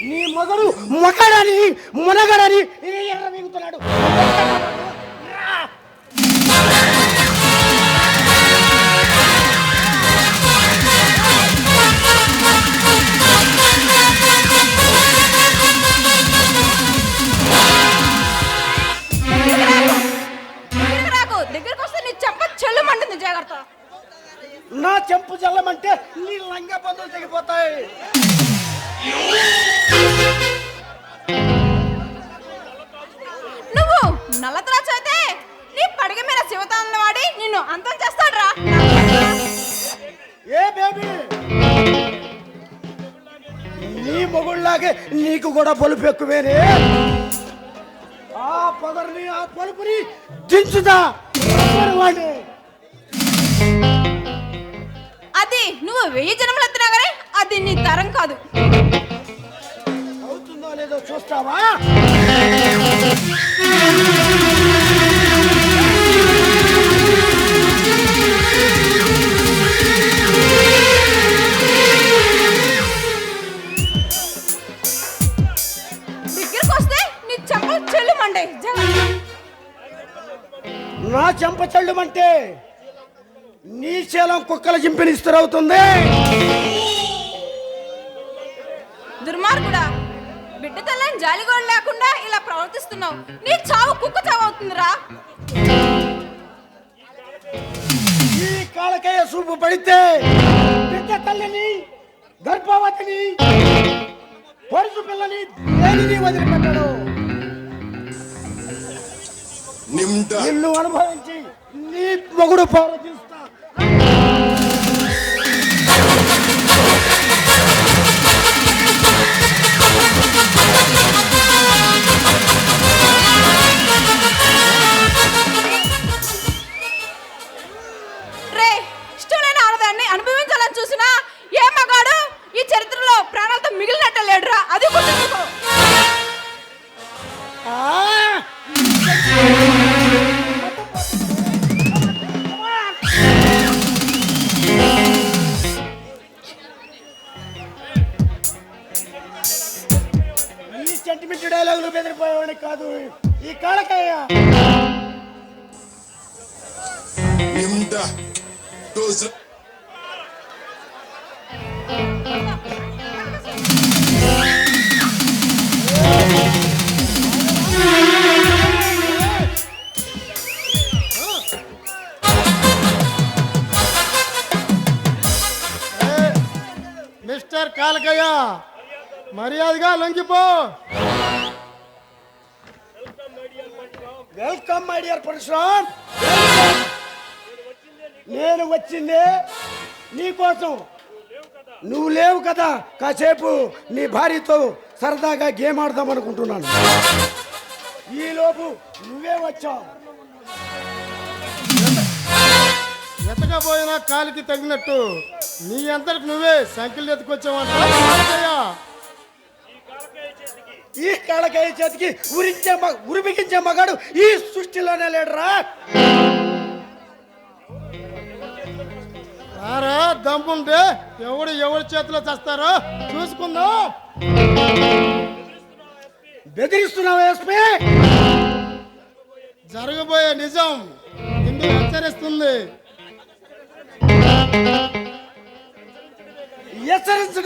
నీ మొగడు మొగడని మునగడని ఎర్ర మిగుతున్నాడు నీ చెంపు చల్లమంటే నీ లంగా బంధువులు తెగిపోతాయి. నువ్వు నల్లత్రాచు అయితే నీ పడగ మీద శివతాన్ని వాడి నిన్ను అంతం చేస్తాడ్రా. ఏ బేబీ? నీ మొగుళ్ళలాగే నీకు కూడా పొలుపు ఎక్కువేనే? ఆ పొగర్ని ఆ పొలుపుని దించుదా. అది నువ్వు వెయ్యి జన్మలు అది నీ తరం కాదు. అవుతుందో లేదో చూస్తావా? నీ చెంప చెల్లుమంటే నీ శీలం కుక్కల చింపిన ఇస్తురవుతుంది. దుర్మార్గుడా బిడ్డ తల్లని జాలిగోడు లేకుండా ఇలా ప్రవర్తిస్తున్నావు. నీ చావు కుక్క చావు అవుతుందిరా. ఈ కాలకయ్య సూపు పడితే బిడ్డ తల్లిని గర్భవతిని పరుసు పిల్లని దేనిని వదిలిపెట్టాడు? నిమ్ద నిన్ను అనుభవించి నీ మొగుడు పౌర తీస్తా సెంటిమెంట్ డైలాగులు బెదిరిపోయేవాడిని కాదు. ఈ కాలకయ్య డోజ్ మిస్టర్ కాలకయ్య మర్యాదగా లొంగిపో. వెల్కమ్ మై డియర్ పరశురామ్ నేను వచ్చిందే నీకోసం నువ్వు లేవు కదా. కాసేపు నీ భార్యతో సరదాగా గేమ్ ఆడదాం అనుకుంటున్నాను. ఈలోపు నువ్వే వచ్చావు. ఎతకపోయినా కాలికి తగినట్టు. నీ అంతటి నువ్వే సంఖ్యలు ఎత్తుకొచ్చావంట. ఈ కాళ్ళకాయ చేతికి ఉరించే ఉరిమిగించే మగాడు ఈ సృష్టిలోనే లేడురా. రారా దమ్ముంటే ఎవడు ఎవరి చేతిలో చేస్తారో చూసుకుందాం. బెదిరిస్తున్నావు ఎస్పీ? జరగబోయే నిజం నిన్ను హెచ్చరిస్తుంది.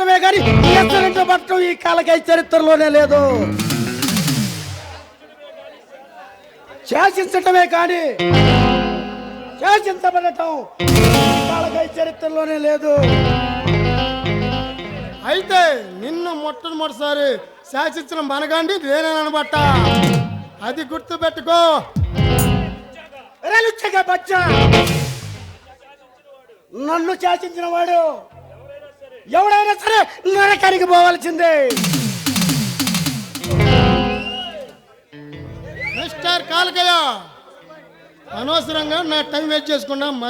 హెచ్చరించడమే కానీ హెచ్చరించబట్టం ఈ కాలకాయ చరిత్రలోనే లేదు. శాసించటమే కానీ శాసించబడటం కాలకాయ చరిత్రలోనే లేదు. అయితే నిన్ను మొట్టమొదటిసారి శాసించిన మనగాండి నేనేనబట్ట అది గుర్తు పెట్టుకో నన్ను శాసించిన వాడు ఎవడైనా సరే నరకానికి పోవాల్సిందే. మిస్టర్ కాలకయ్య అనవసరంగా నా టైం వేస్ట్ చేసుకున్నా